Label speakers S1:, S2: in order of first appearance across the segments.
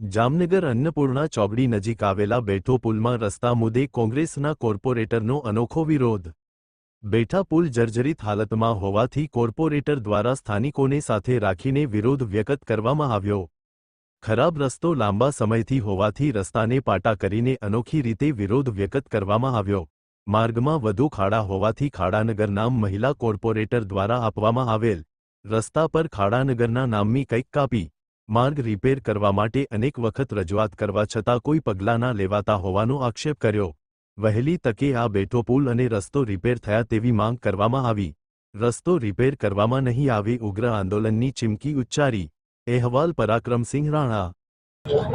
S1: જામનગર અન્નપૂર્ણા ચોકડી નજીક આવેલા બેઠો પુલમાં રસ્તા મુદ્દે કોંગ્રેસના કોર્પોરેટરનો અનોખો વિરોધ. બેઠા પુલ જર્જરિત હાલતમાં હોવાથી કોર્પોરેટર દ્વારા સ્થાનિકોને સાથે રાખીને વિરોધ વ્યક્ત કરવામાં આવ્યો. ખરાબ રસ્તો લાંબા સમયથી હોવાથી રસ્તાને પાટા કરીને અનોખી રીતે વિરોધ વ્યક્ત કરવામાં આવ્યો. માર્ગમાં વધુ ખાડા હોવાથી ખાડાનગર નામ મહિલા કોર્પોરેટર દ્વારા આપવામાં આવેલ રસ્તા પર ખાડાનગરના નામની કંઈક કાપી માર્ગ રિપેર કરવા માટે અનેક વખત રજૂઆત કરવા છતાં કોઈ પગલાં લેવાતા હોવાનો આક્ષેપ કર્યો. વહેલી તકે આ બેઠો પુલ અને રસ્તો રિપેર થયા તેવી માંગ કરવામાં આવી. રસ્તો રિપેર કરવામાં નહીં આવે ઉગ્ર આંદોલનની ચીમકી ઉચ્ચારી. અહેવાલ પરાક્રમસિંહ રાણા.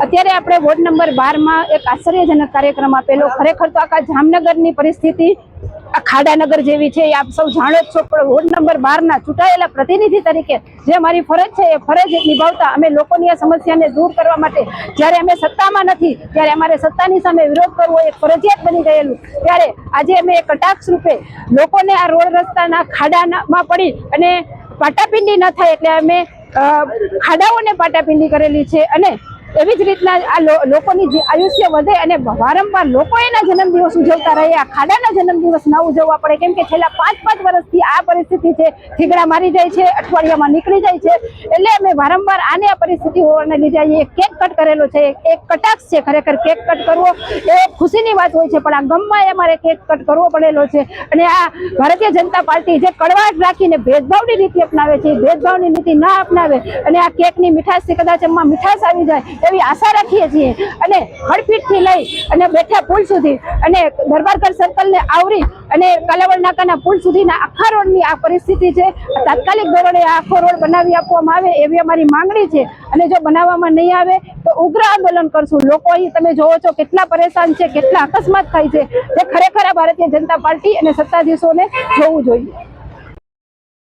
S2: અત્યારે આપણે વોર્ડ નંબર બારમાં એક આશ્ચર્યજનક કાર્યક્રમ આપેલો. ખરેખર તો આખા જામનગરની પરિસ્થિતિ આ ખાડાનગર જેવી છે, એ આપ સૌ જાણો જ છો, પણ વોર્ડ નંબર બારના ચૂંટાયેલા પ્રતિનિધિ તરીકે જે અમારી ફરજ છે, એ ફરજ નિભાવતા અમે લોકોની આ સમસ્યાને દૂર કરવા માટે જ્યારે અમે સત્તામાં નથી, ત્યારે અમારે સત્તાની સામે વિરોધ કરવો એ ફરજિયાત બની ગયેલું. ત્યારે આજે અમે કટાક્ષ રૂપે લોકોને આ રોડ રસ્તાના ખાડામાં પડી અને પાટાપિંડી ન થાય એટલે અમે ખાડાઓને પાટાપિંડી કરેલી છે અને એવી જ રીતના આ લોકોની જે આયુષ્ય વધે અને વારંવાર લોકો એના જન્મદિવસ ઉજવતા રહે, આ ખાડાના જન્મદિવસ ના ઉજવવા પડે, કેમ કે છેલ્લા પાંચ પાંચ વર્ષથી આ પરિસ્થિતિ છે ઠીકડા મારી જાય છે, અઠવાડિયામાં નીકળી જાય છે, એટલે અમે વારંવાર આને આ પરિસ્થિતિ હોવાને લીધે એક કેક કટ કરેલો છે, એક કટાક્ષ છે, ખરેખર કેક કટ કરવો એ ખુશીની વાત હોય છે, પણ આ ગમમાં અમારે કેક કટ કરવો પડેલો છે, અને આ ભારતીય જનતા પાર્ટી જે કડવાટ રાખીને ભેદભાવની નીતિ અપનાવે છે ભેદભાવની નીતિ ના અપનાવે, અને આ કેકની મીઠાશથી કદાચ એમાં મીઠાશ આવી જાય એવી આશા રાખીએ છીએ અને હળપીટથી લઈ અને બેઠા પુલ સુધી અને દરબારકર સર્કલને આવરી અને કાલાવડ નાકાના પુલ સુધીના આખા રોડની આ પરિસ્થિતિ છે. તાત્કાલિક ધોરણે આખો રોડ બનાવી આપવામાં આવે એવી અમારી માંગણી છે. અને જો બનાવવામાં નહીં આવે તો ઉગ્ર આંદોલન કરશું. લોકો અહીં તમે જોવો છો કેટલા પરેશાન છે, કેટલા અકસ્માત થાય છે. તે ખરેખર આ ભારતીય જનતા પાર્ટી અને સત્તાધીશોને જોવું જોઈએ.